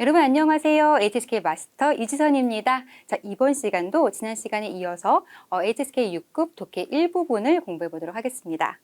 여러분 안녕하세요. HSK 마스터 이지선입니다. 자, 이번 시간도 지난 시간에 이어서 어, HSK 6급 독해 1부분을 공부해 보도록 하겠습니다.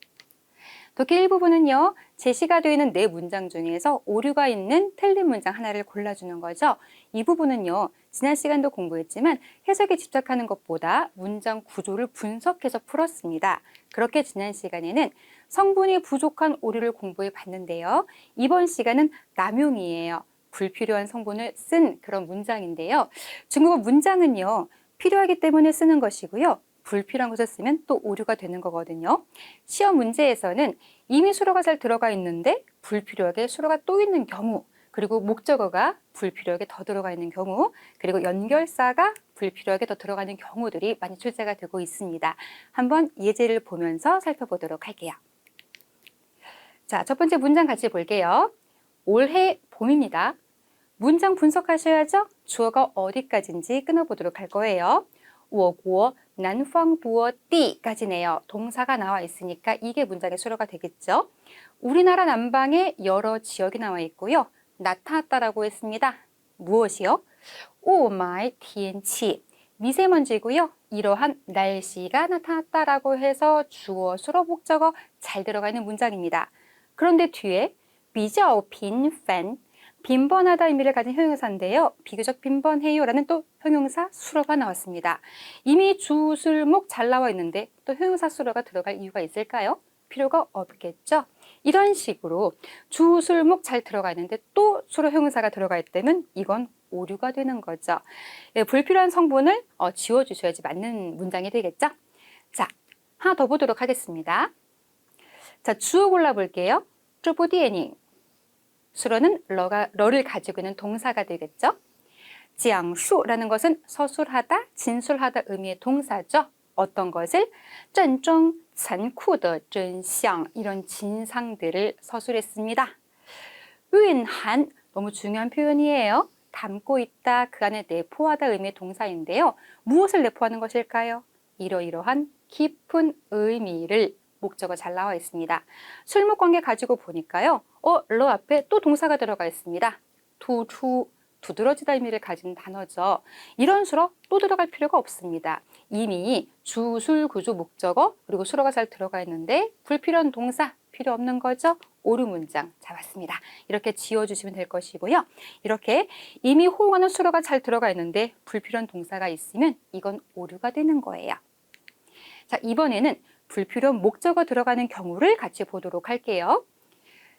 독해 1부분은요, 제시가 되어 있는 네 문장 중에서 오류가 있는 틀린 문장 하나를 골라주는 거죠. 이 부분은요, 지난 시간도 공부했지만 해석에 집착하는 것보다 문장 구조를 분석해서 풀었습니다. 그렇게 지난 시간에는 성분이 부족한 오류를 공부해 봤는데요. 이번 시간은 남용이에요. 불필요한 성분을 쓴 그런 문장인데요. 중국어 문장은요, 필요하기 때문에 쓰는 것이고요. 불필요한 것을 쓰면 또 오류가 되는 거거든요. 시험 문제에서는 이미 수로가 잘 들어가 있는데 불필요하게 수로가 또 있는 경우, 그리고 목적어가 불필요하게 더 들어가 있는 경우, 그리고 연결사가 불필요하게 더 들어가는 경우들이 많이 출제가 되고 있습니다. 한번 예제를 보면서 살펴보도록 할게요. 자, 첫 번째 문장 같이 볼게요. 올해 봄입니다. 문장 분석하셔야죠. 주어가 어디까지인지 끊어보도록 할 거예요. 我国 난황부어 띠까지네요. 동사가 나와 있으니까 이게 문장의 수로가 되겠죠. 우리나라 남방에 여러 지역이 나와 있고요. 나타났다라고 했습니다. 무엇이요? 오마이 티엔치 미세먼지고요. 이러한 날씨가 나타났다라고 해서 주어, 수로, 목적어 잘 들어가는 문장입니다. 그런데 뒤에 비자오핀 팬 빈번하다 의미를 가진 형용사인데요. 비교적 빈번해요라는 또 형용사 수로가 나왔습니다. 이미 주술목 잘 나와 있는데 또 형용사 수로가 들어갈 이유가 있을까요? 필요가 없겠죠. 이런 식으로 주술목 잘 들어가 있는데 또 수로 형용사가 들어갈 때는 이건 오류가 되는 거죠. 예, 불필요한 성분을 어, 지워주셔야지 맞는 문장이 되겠죠. 자, 하나 더 보도록 하겠습니다. 자, 주어 골라볼게요. 쪼보디에닝. 수로는 러가, 러를 가지고 있는 동사가 되겠죠. 장수라는 것은 서술하다, 진술하다 의미의 동사죠. 어떤 것을 전종, 잔쿠의 전상 이런 진상들을 서술했습니다. 윈한 너무 중요한 표현이에요. 담고 있다, 그 안에 내포하다 의미의 동사인데요. 무엇을 내포하는 것일까요? 이러이러한 깊은 의미를 목적어 잘 나와 있습니다. 술목 관계 가지고 보니까요. 어, 러 앞에 또 동사가 들어가 있습니다. 투추, 두드러지다 의미를 가진 단어죠. 이런 수로 또 들어갈 필요가 없습니다. 이미 주 술, 구조, 목적어, 그리고 수로가 잘 들어가 있는데 불필요한 동사 필요 없는 거죠. 오류 문장 잡았습니다. 이렇게 지워주시면 될 것이고요. 이렇게 이미 호응하는 수로가 잘 들어가 있는데 불필요한 동사가 있으면 이건 오류가 되는 거예요. 자, 이번에는 불필요한 목적어 들어가는 경우를 같이 보도록 할게요.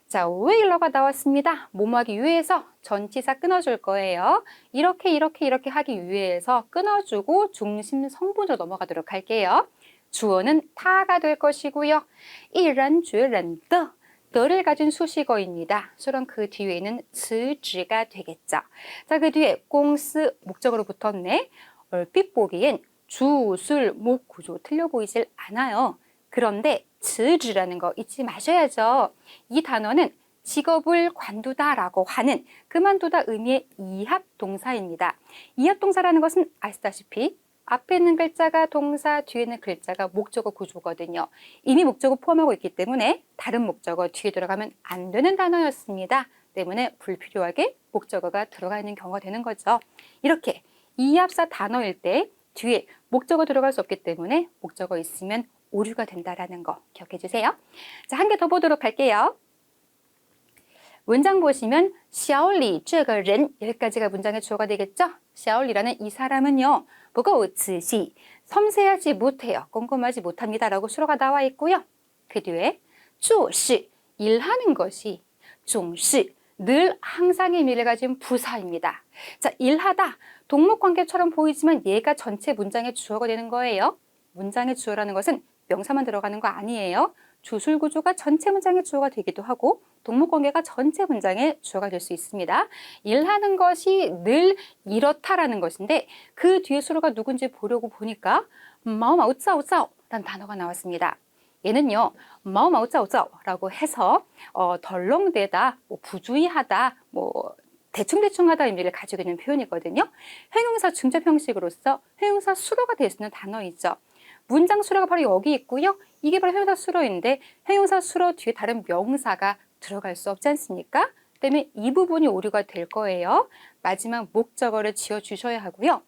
자, 웨일러가 나왔습니다. 뭐뭐하기 위해서 전치사 끊어줄 거예요. 이렇게 이렇게 이렇게 하기 위해서 끊어주고 중심 성분으로 넘어가도록 할게요. 주어는 타가 될 것이고요. 이런 주는 더 더를 가진 수식어입니다. 수런 그 뒤에는 즈지가 되겠죠. 자, 그 뒤에 공스 목적으로 붙었네. 얼핏 보기엔 주 술 목 구조 틀려 보이질 않아요. 그런데 즈즈라는 거 잊지 마셔야죠. 이 단어는 직업을 관두다라고 하는 그만두다 의미의 이합 동사입니다. 이합 동사라는 것은 아시다시피 앞에 있는 글자가 동사, 뒤에 있는 글자가 목적어 구조거든요. 이미 목적어 포함하고 있기 때문에 다른 목적어 뒤에 들어가면 안 되는 단어였습니다. 때문에 불필요하게 목적어가 들어가 있는 경우가 되는 거죠. 이렇게 이합사 단어일 때 뒤에 목적어 들어갈 수 없기 때문에 목적어 있으면 오류가 된다라는 거 기억해 주세요. 자, 한 개 더 보도록 할게요. 문장 보시면 샤올리 쥐거렌 여기까지가 문장의 주어가 되겠죠? 샤올리라는 이 사람은요. 무거우치시 섬세하지 못해요. 꼼꼼하지 못합니다라고 수로가 나와 있고요. 그 뒤에 쪼시 일하는 것이 종시 늘 항상의 미를 가진 부사입니다. 자, 일하다 동목 관계처럼 보이지만 얘가 전체 문장의 주어가 되는 거예요. 문장의 주어라는 것은 명사만 들어가는 거 아니에요. 주술 구조가 전체 문장의 주어가 되기도 하고 동목 관계가 전체 문장의 주어가 될 수 있습니다. 일하는 것이 늘 이렇다라는 것인데 그 뒤에 수로가 누군지 보려고 보니까 마오마오짜오짜오 라는 단어가 나왔습니다. 얘는요, 마오마오짜오짜오라고 해서 어, 덜렁대다, 뭐 부주의하다, 뭐 대충대충 하다 의미를 가지고 있는 표현이거든요. 형용사 중접 형식으로서 형용사 수로가 될 수 있는 단어이죠. 문장 수로가 바로 여기 있고요. 이게 바로 형용사 수로인데 형용사 수로 뒤에 다른 명사가 들어갈 수 없지 않습니까? 때문에 이 부분이 오류가 될 거예요. 마지막 목적어를 지어 주셔야 하고요.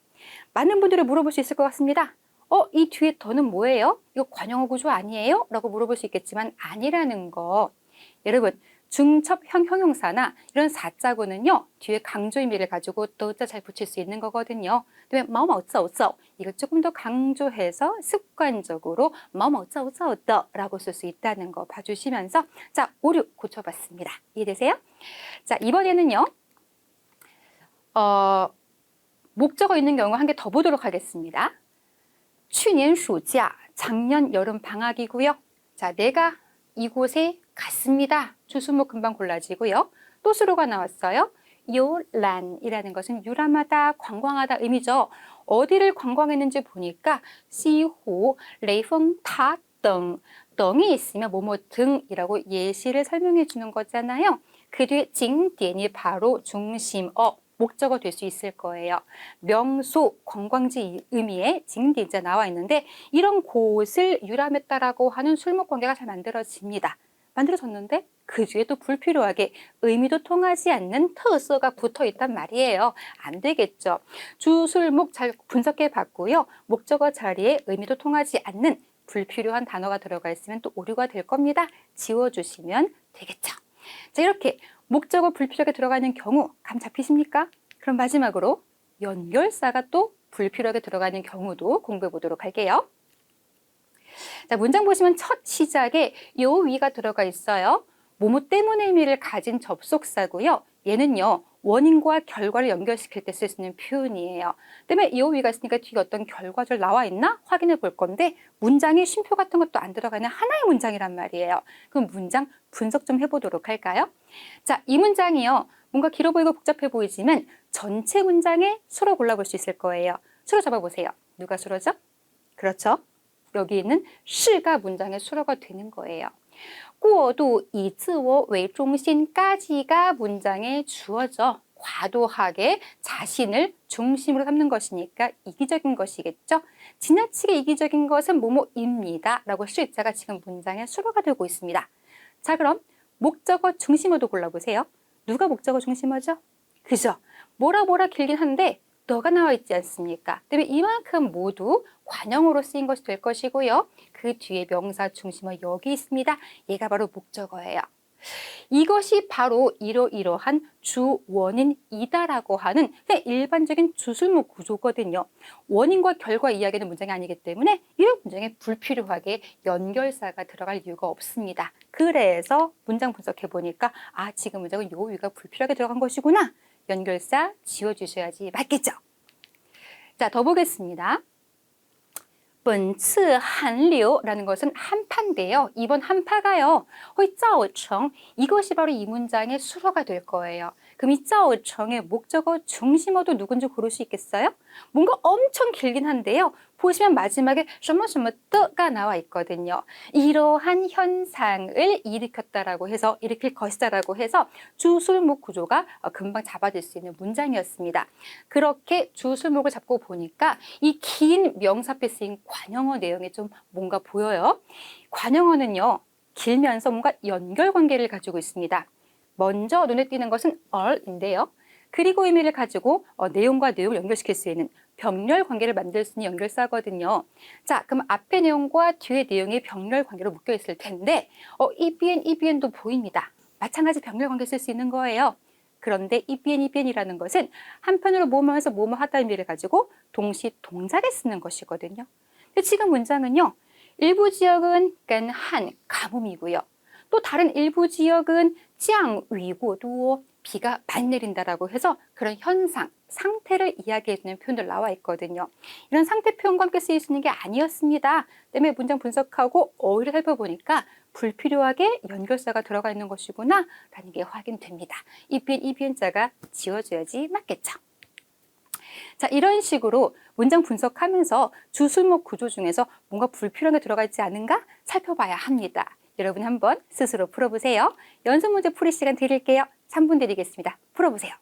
많은 분들이 물어볼 수 있을 것 같습니다. 어, 이 뒤에 더는 뭐예요? 이거 관용어 구조 아니에요? 라고 물어볼 수 있겠지만 아니라는 거. 여러분, 중첩형 형용사나 이런 사자구는요 뒤에 강조 의미를 가지고 또자 잘 붙일 수 있는 거거든요. 그다음에 마음 어쩌 어쩌 이거 조금 더 강조해서 습관적으로 마음 어쩌 어쩌어쩌라고 쓸 수 있다는 거 봐주시면서 자 오류 고쳐봤습니다. 이해되세요? 자 이번에는요 어 목적어 있는 경우 한 개 더 보도록 하겠습니다. 추년暑假 작년 여름 방학이고요. 자 내가 이곳에 갔습니다. 주수목 금방 골라지고요. 또 수로가 나왔어요. 요란이라는 것은 유람하다, 관광하다 의미죠. 어디를 관광했는지 보니까 시호, 레이펑, 타, 등, 등이 있으면 뭐뭐 등이라고 예시를 설명해 주는 거잖아요. 그 뒤에 징디이 바로 중심 어, 목적어 될 수 있을 거예요. 명소, 관광지 의미의 징디자 나와 있는데 이런 곳을 유람했다라고 하는 술목 관계가 잘 만들어집니다. 만들어졌는데 그 뒤에 또 불필요하게 의미도 통하지 않는特色가 붙어 있단 말이에요. 안 되겠죠. 주술목 잘 분석해 봤고요. 목적어 자리에 의미도 통하지 않는 불필요한 단어가 들어가 있으면 또 오류가 될 겁니다. 지워주시면 되겠죠. 자, 이렇게 목적어 불필요하게 들어가는 경우 감 잡히십니까? 그럼 마지막으로 연결사가 또 불필요하게 들어가는 경우도 공부해 보도록 할게요. 자, 문장 보시면 첫 시작에 요 위가 들어가 있어요. 뭐뭐 때문에 의미를 가진 접속사고요. 얘는요. 원인과 결과를 연결시킬 때 쓸 수 있는 표현이에요. 때문에 요 위가 있으니까 뒤에 어떤 결과절 나와 있나 확인해 볼 건데 문장에 쉼표 같은 것도 안 들어가는 하나의 문장이란 말이에요. 그럼 문장 분석 좀 해보도록 할까요? 자, 이 문장이요. 뭔가 길어 보이고 복잡해 보이지만 전체 문장에 수로 골라볼 수 있을 거예요. 수로 잡아보세요. 누가 수로죠? 그렇죠. 여기 있는 시가 문장의 수로가 되는 거예요. 꾸어도 이즈워 외중심까지가 문장의 주어죠. 과도하게 자신을 중심으로 삼는 것이니까 이기적인 것이겠죠. 지나치게 이기적인 것은 뭐뭐입니다. 라고 실자가 지금 문장의 수로가 되고 있습니다. 자 그럼 목적어 중심어도 골라보세요. 누가 목적어 중심어죠? 그죠. 뭐라 뭐라 길긴 한데 너가 나와 있지 않습니까? 때문에 이만큼 모두 관형으로 쓰인 것이 될 것이고요. 그 뒤에 명사 중심어 여기 있습니다. 얘가 바로 목적어예요. 이것이 바로 이러이러한 주원인이다라고 하는 일반적인 주술목 구조거든요. 원인과 결과 이야기는 문장이 아니기 때문에 이런 문장에 불필요하게 연결사가 들어갈 이유가 없습니다. 그래서 문장 분석해 보니까 아 지금 문장은 요 위가 불필요하게 들어간 것이구나. 연결사 지워주셔야지 맞겠죠? 자, 더 보겠습니다. 본츠 한류라는 것은 한파인데요. 이번 한파가요. 회자오청 이것이 바로 이 문장의 수로가 될 거예요. 그럼 이 짜오청의 목적어 중심어도 누군지 고를 수 있겠어요? 뭔가 엄청 길긴 한데요. 보시면 마지막에 셔머셔머뜨가 나와 있거든요. 이러한 현상을 일으켰다라고 해서 일으킬 것이다라고 해서 주술목 구조가 금방 잡아질 수 있는 문장이었습니다. 그렇게 주술목을 잡고 보니까 이 긴 명사표 쓰인 관형어 내용이 좀 뭔가 보여요. 관형어는요. 길면서 뭔가 연결 관계를 가지고 있습니다. 먼저 눈에 띄는 것은 얼인데요. 그리고 의미를 가지고 어, 내용과 내용을 연결시킬 수 있는 병렬 관계를 만들 수 있는 연결사거든요. 자, 그럼 앞의 내용과 뒤의 내용이 병렬 관계로 묶여 있을 텐데 어, EBN, EBN도 보입니다. 마찬가지 병렬 관계 쓸 수 있는 거예요. 그런데 EBN, EBN이라는 것은 한편으로 뭐뭐 해서 뭐뭐 하다 의미를 가지고 동시 동작에 쓰는 것이거든요. 근데 지금 문장은요. 일부 지역은 한 가뭄이고요. 또 다른 일부 지역은 짱 위고도 비가 많이 내린다라고 해서 그런 현상, 상태를 이야기해주는 표현들 나와 있거든요. 이런 상태 표현과 함께 쓰일 수 있는 게 아니었습니다. 때문에 문장 분석하고 어휘를 살펴보니까 불필요하게 연결사가 들어가 있는 것이구나 라는 게 확인됩니다. 이 비엔, 이 비엔자가 지워줘야지 맞겠죠. 자, 이런 식으로 문장 분석하면서 주술목 구조 중에서 뭔가 불필요한 게 들어가 있지 않은가 살펴봐야 합니다. 여러분 한번 스스로 풀어보세요. 연습 문제 풀이 시간 드릴게요. 3분 드리겠습니다. 풀어보세요.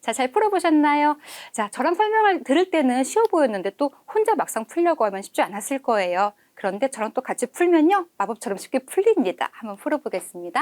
자, 잘 풀어보셨나요? 자, 저랑 설명을 들을 때는 쉬워 보였는데 또 혼자 막상 풀려고 하면 쉽지 않았을 거예요. 그런데 저랑 또 같이 풀면요. 마법처럼 쉽게 풀립니다. 한번 풀어보겠습니다.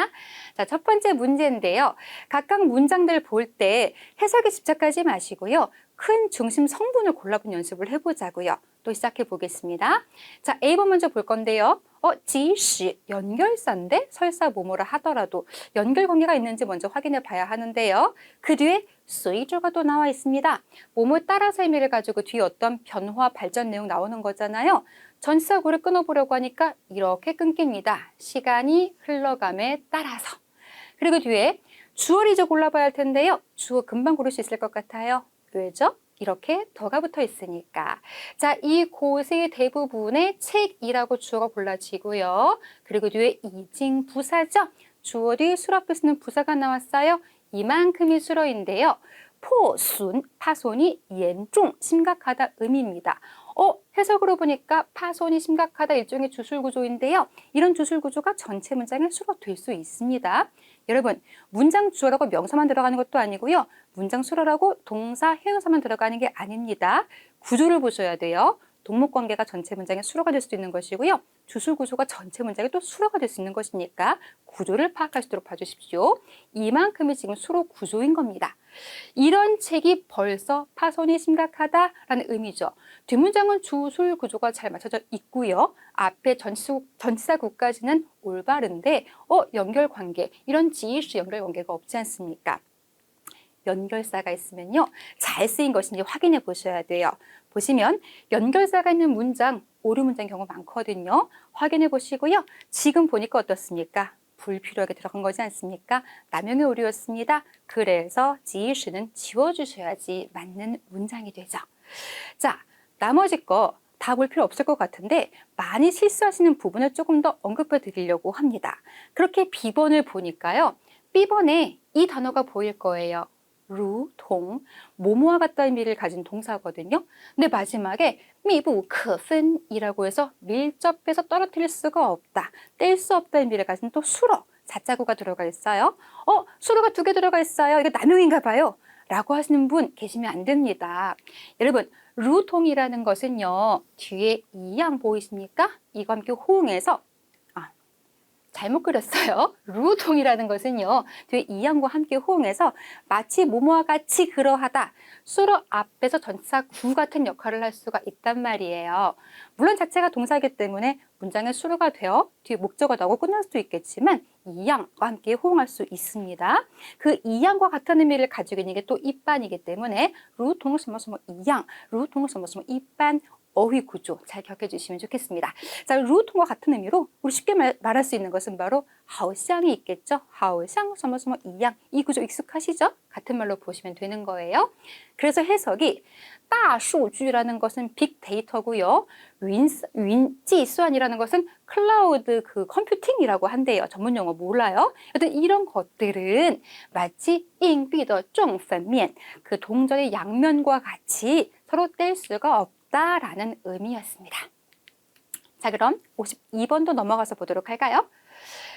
자, 첫 번째 문제인데요. 각각 문장들 볼 때 해석에 집착하지 마시고요. 큰 중심 성분을 골라본 연습을 해보자고요. 또 시작해 보겠습니다. 자, A번 먼저 볼 건데요. 어, 지시 연결사인데 설사 뭐뭐라 하더라도 연결 관계가 있는지 먼저 확인해 봐야 하는데요. 그 뒤에 수이조가 또 나와 있습니다. 뭐뭐 따라서 의미를 가지고 뒤에 어떤 변화 발전 내용 나오는 거잖아요. 전사고를 끊어보려고 하니까 이렇게 끊깁니다. 시간이 흘러감에 따라서. 그리고 뒤에 주어리죠 골라봐야 할 텐데요. 주어 금방 고를 수 있을 것 같아요. 왜죠? 이렇게 더가 붙어 있으니까. 자, 이 곳의 대부분의 책이라고 주어가 골라지고요. 그리고 뒤에 이징 부사죠. 주어 뒤 수로 앞에 쓰는 부사가 나왔어요. 이만큼이 수로인데요. 포순, 파손이严重, 심각하다 의미입니다. 어, 해석으로 보니까 파손이 심각하다 일종의 주술 구조인데요. 이런 주술 구조가 전체 문장의 수로 될수 있습니다. 여러분, 문장 주어라고 명사만 들어가는 것도 아니고요. 문장 수로라고 동사, 형용사만 들어가는 게 아닙니다. 구조를 보셔야 돼요. 동목 관계가 전체 문장의 수로가 될 수도 있는 것이고요. 주술 구조가 전체 문장의 또 수로가 될 수 있는 것이니까 구조를 파악할 수 있도록 봐주십시오. 이만큼이 지금 수로 구조인 겁니다. 이런 책이 벌써 파손이 심각하다라는 의미죠. 뒷문장은 주술 구조가 잘 맞춰져 있고요. 앞에 전치사, 전치사 구까지는 올바른데 어 연결 관계 이런 지시 연결 관계가 없지 않습니까? 연결사가 있으면요. 잘 쓰인 것인지 확인해 보셔야 돼요. 보시면 연결사가 있는 문장, 오류 문장 경우 많거든요. 확인해 보시고요. 지금 보니까 어떻습니까? 불필요하게 들어간 거지 않습니까? 남용의 오류였습니다. 그래서 지시는 지워주셔야지 맞는 문장이 되죠. 자, 나머지 거 다 볼 필요 없을 것 같은데 많이 실수하시는 부분을 조금 더 언급해 드리려고 합니다. 그렇게 B번을 보니까요. B번에 이 단어가 보일 거예요. 루, 동, 모모와 같다 의미를 가진 동사거든요. 근데 마지막에 미부, 크픈이라고 해서 밀접해서 떨어뜨릴 수가 없다, 뗄 수 없다 의미를 가진 또 수로, 자자구가 들어가 있어요. 어, 수로가 두 개 들어가 있어요. 이거 남용인가 봐요. 라고 하시는 분 계시면 안 됩니다. 여러분, 루통이라는 것은요, 뒤에 이양 보이십니까? 이거 함께 호응해서 잘못 그렸어요. 루통이라는 것은요. 뒤에 이양과 함께 호응해서 마치 모모와 같이 그러하다. 수로 앞에서 전치사 구 같은 역할을 할 수가 있단 말이에요. 물론 자체가 동사이기 때문에 문장의 수로가 되어 뒤에 목적어 나오고 끝날 수도 있겠지만 이양과 함께 호응할 수 있습니다. 그 이양과 같은 의미를 가지고 있는 게또 이반이기 때문에 루통을 써서 이양, 루통을 써서 이반 어휘 구조 잘 기억해 주시면 좋겠습니다. 자, 루통과 같은 의미로 우리 쉽게 말, 말할 수 있는 것은 바로 하우샹이 있겠죠. 하우샹, 서머서머 이양 이 구조 익숙하시죠? 같은 말로 보시면 되는 거예요. 그래서 해석이 따수주라는 것은 빅데이터고요. 윈, 윈지수안이라는 것은 클라우드 그 컴퓨팅이라고 한대요. 전문 용어 몰라요? 여튼 이런 것들은 마치 잉비더 쫑펀면 그 동전의 양면과 같이 서로 뗄 수가 없 없다라는 의미였습니다. 자, 그럼 52번도 넘어가서 보도록 할까요?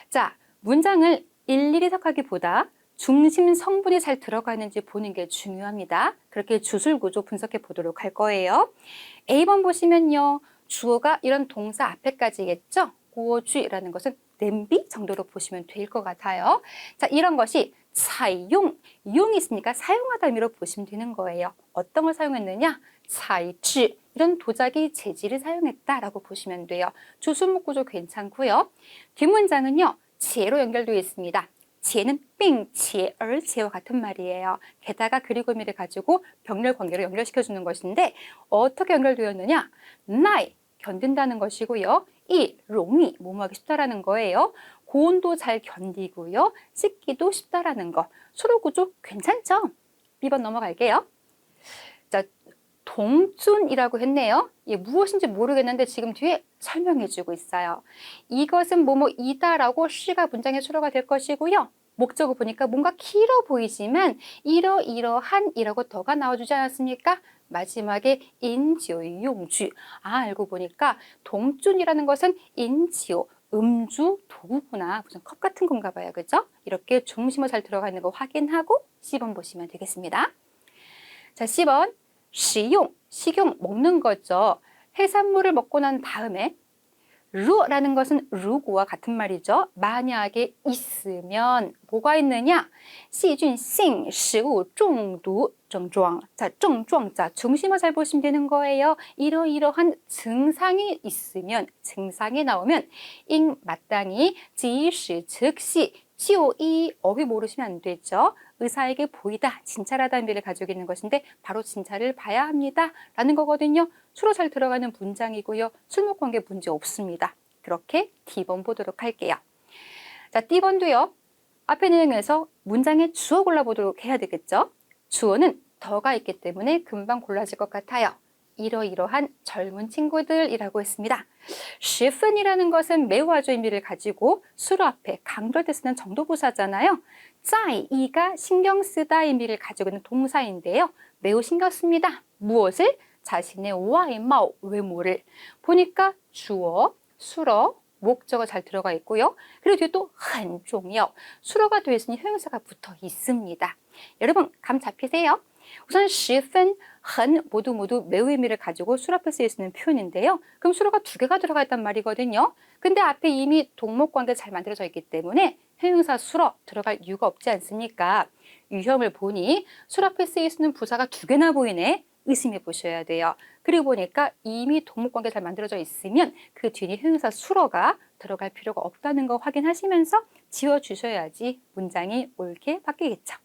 자, 문장을 일일이 해석하기보다 중심 성분이 잘 들어가 있는지 보는 게 중요합니다. 그렇게 주술 구조 분석해 보도록 할 거예요. A번 보시면요. 주어가 이런 동사 앞에까지겠죠? 고주라는 것은 냄비 정도로 보시면 될 것 같아요. 자, 이런 것이 사용, 이용이 있으니까 사용하다 의미로 보시면 되는 거예요. 어떤 걸 사용했느냐? 사이치, 이런 도자기 재질을 사용했다라고 보시면 돼요. 주수목 구조 괜찮고요. 뒷문장은요. 지혜로 연결되어 있습니다. 지혜는 빙치에 얼지혜와 같은 말이에요. 게다가 그리고 의미를 가지고 병렬 관계로 연결시켜 주는 것인데 어떻게 연결되었느냐? 나이 견딘다는 것이고요. 이 롱이 뭐뭐하기 쉽다라는 거예요. 고온도 잘 견디고요. 씻기도 쉽다라는 거. 수로 구조 괜찮죠? 2번 넘어갈게요. 자, 동준이라고 했네요. 예, 무엇인지 모르겠는데 지금 뒤에 설명해주고 있어요. 이것은 뭐뭐이다라고 시가 문장의 수로가 될 것이고요. 목적을 보니까 뭔가 길어 보이지만 이러이러한 이라고 더가 나와주지 않았습니까? 마지막에 인지오 용주. 아 알고 보니까 동준이라는 것은 인지오 음주 도구구나 무슨 컵 같은 건가 봐요 그죠 이렇게 중심어 잘 들어가 있는 거 확인하고 10번 보시면 되겠습니다 자, 10번. 식용, 식용 먹는 거죠. 해산물을 먹고 난 다음에 루라는 것은 루구와 같은 말이죠. 만약에 있으면 뭐가 있느냐? 细菌性食物中毒症状. 자, 症状. 자, 중심어 잘 보시면 되는 거예요. 이러이러한 증상이 있으면, 증상이 나오면 应 마땅히 及时 즉시 치오이 어휘 모르시면 안 되죠. 의사에게 보이다, 진찰하다는 의미를 가지고 있는 것인데 바로 진찰을 봐야 합니다. 라는 거거든요. 수로 잘 들어가는 문장이고요. 술목 관계 문제 없습니다. 그렇게 D번 보도록 할게요. 자, D번도요. 앞에 내용에서 문장의 주어 골라보도록 해야 되겠죠. 주어는 더가 있기 때문에 금방 골라질 것 같아요. 이러이러한 젊은 친구들이라고 했습니다. 쉬픈이라는 것은 매우 아주 의미를 가지고 수로 앞에 강조할 때 쓰는 정도부사잖아요. 짜이, 이가 신경 쓰다 의미를 가지고 있는 동사인데요. 매우 신경 씁니다. 무엇을? 자신의 와이마오, 외모를. 보니까 주어, 수러, 목적어 잘 들어가 있고요. 그리고 뒤에 또 한종역, 수로가 되어 있으니 형용사가 붙어 있습니다. 여러분 감 잡히세요. 우선 10분, 很 모두 모두 매우 의미를 가지고 수로 앞에 쓰일 수 있는 표현인데요. 그럼 수로가 두 개가 들어가 있단 말이거든요. 근데 앞에 이미 동목 관계 잘 만들어져 있기 때문에 형용사 수로 들어갈 이유가 없지 않습니까? 유형을 보니 수로 앞에 쓰일 수 있는 부사가 두 개나 보이네. 의심해 보셔야 돼요. 그리고 보니까 이미 동목 관계 잘 만들어져 있으면 그 뒤에 형용사 수로가 들어갈 필요가 없다는 거 확인하시면서 지워 주셔야지 문장이 옳게 바뀌겠죠.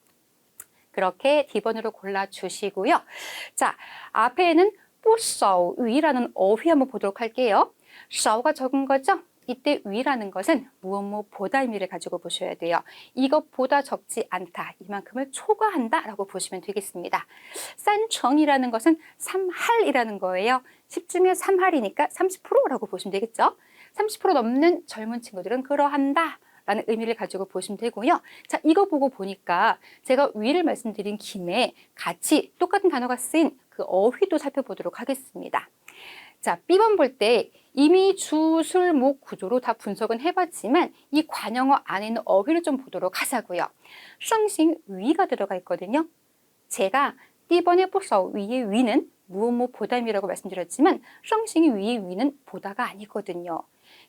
그렇게 D번으로 골라주시고요. 자, 앞에는 뿌싸위라는 어휘 한번 보도록 할게요. 싸우가 적은 거죠? 이때 위라는 것은 무엇 무엇보다 의미를 가지고 보셔야 돼요. 이것보다 적지 않다. 이만큼을 초과한다 라고 보시면 되겠습니다. 싼청이라는 것은 3할이라는 거예요. 10중에 3할이니까 30%라고 보시면 되겠죠. 30% 넘는 젊은 친구들은 그러한다. 라는 의미를 가지고 보시면 되고요. 자, 이거 보고 보니까 제가 위를 말씀드린 김에 같이 똑같은 단어가 쓰인 그 어휘도 살펴보도록 하겠습니다. 자, B번 볼 때 이미 주 술 목 구조로 다 분석은 해봤지만 이 관형어 안에 있는 어휘를 좀 보도록 하자고요. 성싱 위가 들어가 있거든요. 제가 B번에 보서 위의 위는 무엇 뭐 보담이라고 말씀드렸지만 성싱이 위의 위는 보다가 아니거든요.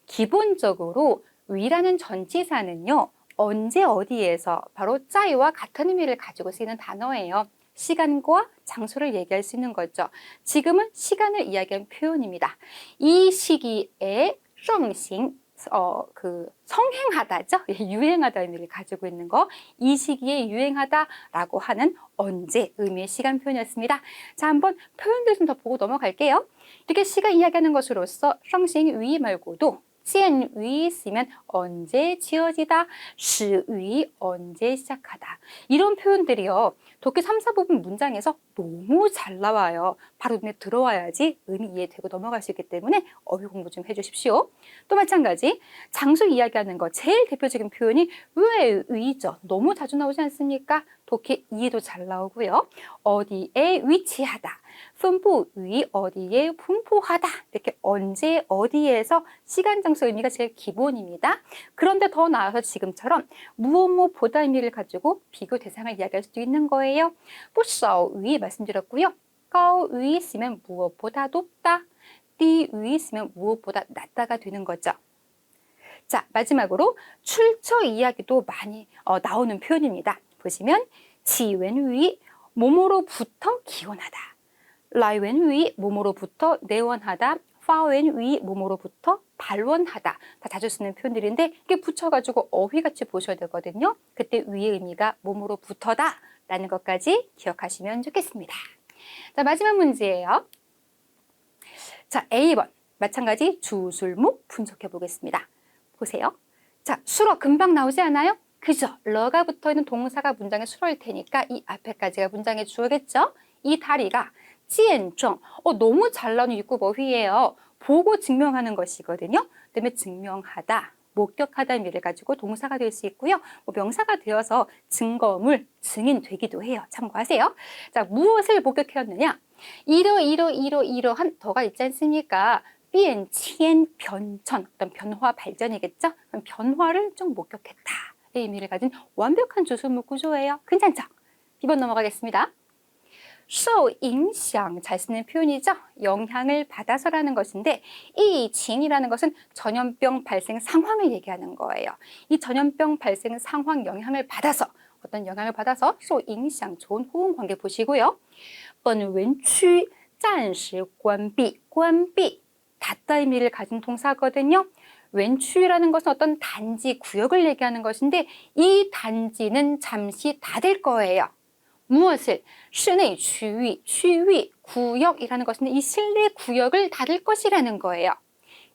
기본적으로 위라는 전치사는요. 언제 어디에서 바로 짜이와 같은 의미를 가지고 쓰이는 단어예요. 시간과 장소를 얘기할 수 있는 거죠. 지금은 시간을 이야기한 표현입니다. 이 시기에 정신 어, 그 성행하다죠. 예, 유행하다 의미를 가지고 있는 거. 이 시기에 유행하다라고 하는 언제 의미의 시간 표현이었습니다. 자, 한번 표현들 좀 더 보고 넘어갈게요. 이렇게 시간 이야기하는 것으로서 성싱 위 말고도 见위 쓰면 언제 지어지다, 始위 언제 시작하다. 이런 표현들이요. 독해 3, 4부분 문장에서 너무 잘 나와요. 바로 눈에 들어와야지 의미 이해되고 넘어갈 수 있기 때문에 어휘 공부 좀 해주십시오. 또 마찬가지 장소 이야기하는 거 제일 대표적인 표현이 왜 위죠. 너무 자주 나오지 않습니까? 독해 이해도 잘 나오고요. 어디에 위치하다. 분포 위 어디에 분포하다 이렇게 언제 어디에서 시간 장소 의미가 제일 기본입니다. 그런데 더 나아가서 지금처럼 무엇 무엇보다 의미를 가지고 비교 대상을 이야기할 수도 있는 거예요. 부서의 말씀드렸고요. 거의 쓰면 무엇보다 높다. 띠의 쓰면 무엇보다 낮다가 되는 거죠. 자, 마지막으로 출처 이야기도 많이 어, 나오는 표현입니다. 보시면 지웬위 몸으로부터 기원하다. 라이웬 위 몸으로부터 내원하다. 파웬 위 몸으로부터 발원하다. 다 자주 쓰는 표현들인데 이게 붙여가지고 어휘같이 보셔야 되거든요. 그때 위의 의미가 몸으로부터다 라는 것까지 기억하시면 좋겠습니다. 자 마지막 문제예요. 자 A번 마찬가지 주술목 분석해 보겠습니다. 보세요. 자 수로 금방 나오지 않아요? 그죠? 러가 붙어 있는 동사가 문장의 수로일 테니까 이 앞에까지가 문장의 주어겠죠? 이 다리가 지엔정 어, 너무 잘 나오는 육구어휘예요. 보고 증명하는 것이거든요. 그다음에 증명하다, 목격하다 의미를 가지고 동사가 될 수 있고요. 뭐 명사가 되어서 증거물, 증인 되기도 해요. 참고하세요. 자, 무엇을 목격해왔느냐? 이러 이러 이러 이러한 더가 있지 않습니까? 비엔 치엔 변천 어떤 변화 발전이겠죠? 그럼 변화를 좀 목격했다. 의 의미를 가진 완벽한 조술문 구조예요. 괜찮죠? 2번 넘어가겠습니다. 受影响잘 쓰는 표현이죠. 영향을 받아서라는 것인데 이 진이라는 것은 전염병 발생 상황을 얘기하는 거예요. 이 전염병 발생 상황 영향을 받아서 어떤 영향을 받아서 受影响 좋은 호응 관계 보시고요. 本园区暂时关闭关闭 닫다 의미를 가진 동사거든요. 왼추라는 것은 어떤 단지 구역을 얘기하는 것인데 이 단지는 잠시 닫을 거예요. 무엇을? 시내 주위,区域, 구역이라는 것은 이 실내 구역을 다룰 것이라는 거예요.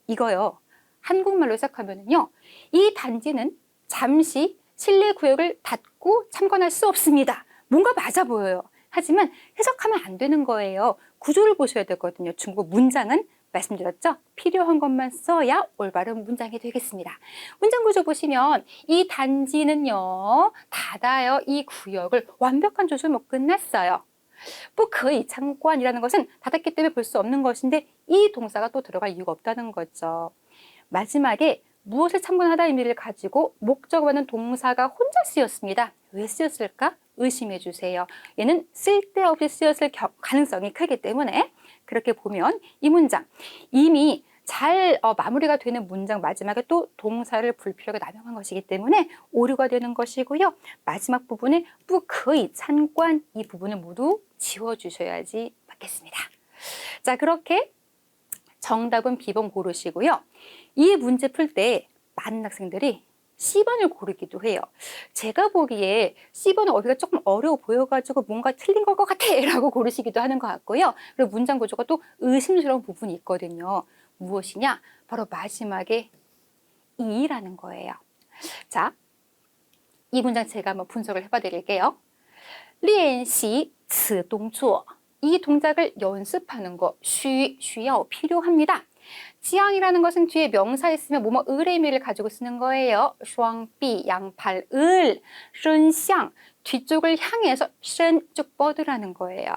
이거요. 한국말로 시작하면요 이 단지는 잠시 실내 구역을 닫고 참관할 수 없습니다. 뭔가 맞아 보여요. 하지만 해석하면 안 되는 거예요. 구조를 보셔야 되거든요. 중국 문장은 말씀드렸죠? 필요한 것만 써야 올바른 문장이 되겠습니다. 문장 구조 보시면 이 단지는요, 닫아요. 이 구역을 완벽한 조술 못 끝났어요. 뭐 거의 참관이라는 것은 닫았기 때문에 볼 수 없는 것인데 이 동사가 또 들어갈 이유가 없다는 거죠. 마지막에 무엇을 참관하다 의미를 가지고 목적어는 동사가 혼자 쓰였습니다. 왜 쓰였을까? 의심해 주세요. 얘는 쓸데없이 쓰였을 겨- 가능성이 크기 때문에 그렇게 보면 이 문장 이미 잘 어, 마무리가 되는 문장 마지막에 또 동사를 불필요하게 남용한 것이기 때문에 오류가 되는 것이고요. 마지막 부분에 뿌거의 찬관 이 부분을 모두 지워주셔야지 맞겠습니다. 자 그렇게 정답은 B번 고르시고요. 이 문제 풀 때 많은 학생들이 C번을 고르기도 해요. 제가 보기에 C번은 어디가 조금 어려워 보여가지고 뭔가 틀린 걸 것 같아 라고 고르시기도 하는 것 같고요. 그리고 문장 구조가 또 의심스러운 부분이 있거든요. 무엇이냐? 바로 마지막에 이라는 거예요. 자, 이 문장 제가 한번 분석을 해봐 드릴게요. 练习此动作. 이 동작을 연습하는 거, 쉬, 쉬어, 필요합니다. 지향이라는 것은 뒤에 명사 있으면 뭐뭐 을의 의미를 가지고 쓰는 거예요. 슈앙비 양팔 을, 슌샹 뒤쪽을 향해서 슌쭉 뻗으라는 거예요.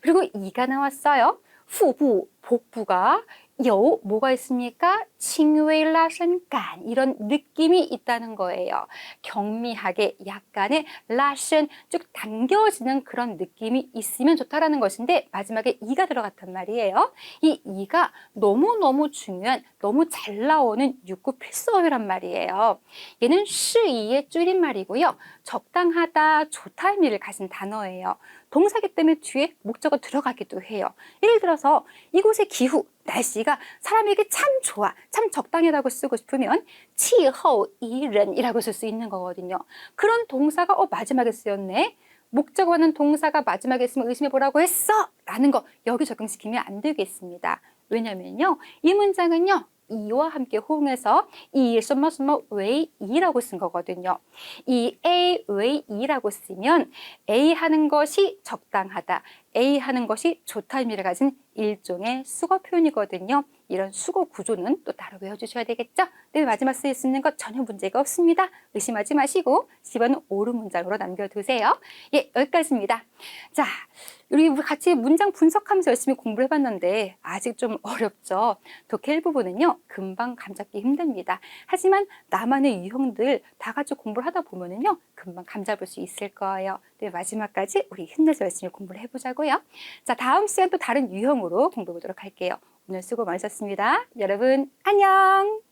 그리고 이가 나왔어요. 후부 복부가 여우 뭐가 있습니까? 칭웨이라센간 이런 느낌이 있다는 거예요. 경미하게 약간의 라션 쭉 당겨지는 그런 느낌이 있으면 좋다라는 것인데 마지막에 이가 들어갔단 말이에요. 이 이가 너무너무 중요한 너무 잘 나오는 육구 필수어휘란 말이에요. 얘는 시이의 줄임말이고요. 적당하다, 좋다 의미를 가진 단어예요. 동사기 때문에 뒤에 목적어 들어가기도 해요. 예를 들어서 이곳의 기후, 날씨가 사람에게 참 좋아, 참 적당하다고 쓰고 싶으면 치허이른이라고 쓸 수 있는 거거든요. 그런 동사가 어 마지막에 쓰였네. 목적어는 동사가 마지막에 있으면 의심해보라고 했어! 라는 거 여기 적용시키면 안 되겠습니다. 왜냐면요. 이 문장은요. 이와 함께 호응해서 이 썸머 썸머 웨이 이라고 쓴 거거든요. 이 a 웨이 이라고 쓰면 a 하는 것이 적당하다, a 하는 것이 좋다 의미를 가진 일종의 수거 표현이거든요. 이런 수거 구조는 또 따로 외워주셔야 되겠죠? 네, 마지막 수 있는 것 전혀 문제가 없습니다. 의심하지 마시고 10번 옳은 문장으로 남겨두세요. 예, 여기까지입니다. 자, 우리 같이 문장 분석하면서 열심히 공부를 해봤는데 아직 좀 어렵죠? 독해 일부분은요, 금방 감잡기 힘듭니다. 하지만 나만의 유형들 다 같이 공부를 하다 보면은요, 금방 감잡을 수 있을 거예요. 네, 마지막까지 우리 힘내서 열심히 공부를 해보자고요. 자, 다음 시간 또 다른 유형 으로 공부해 보도록 할게요. 오늘 수고 많으셨습니다. 여러분, 안녕!